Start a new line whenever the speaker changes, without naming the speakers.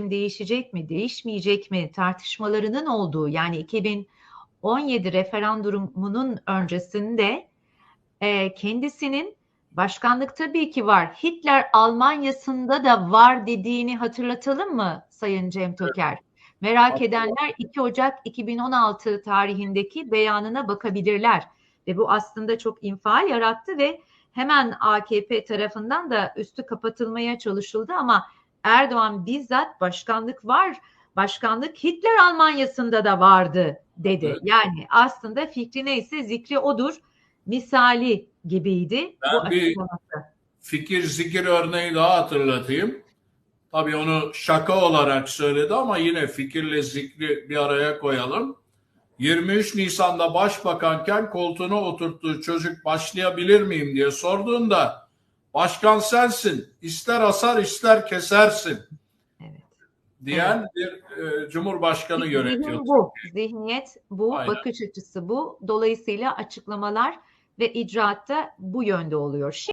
yönetim değişecek mi, değişmeyecek mi tartışmalarının olduğu yani 2017 referandumunun öncesinde e, kendisinin başkanlık tabii ki var. Hitler Almanya'sında da var dediğini hatırlatalım mı Sayın Cem Toker? Merak edenler 2 Ocak 2016 tarihindeki beyanına bakabilirler. Ve bu aslında çok infial yarattı ve hemen AKP tarafından da üstü kapatılmaya çalışıldı ama Erdoğan bizzat başkanlık var, başkanlık Hitler Almanya'sında da vardı dedi.
Evet.
Yani aslında fikri neyse zikri odur misali gibiydi
Ben
bu
bir-
açıklaması.
fikir zikir örneği daha hatırlatayım. Tabii onu şaka olarak söyledi ama yine fikirle zikri bir araya koyalım. 23 Nisan'da başbakanken koltuğuna oturttuğu çocuk başlayabilir miyim diye sorduğunda başkan sensin ister asar ister kesersin
Evet.
diyen bir e, cumhurbaşkanı
Zihin
yönetiyor.
bu, zihniyet bu,
Aynen.
bakış açısı bu. Dolayısıyla açıklamalar ve icraatta bu yönde oluyor.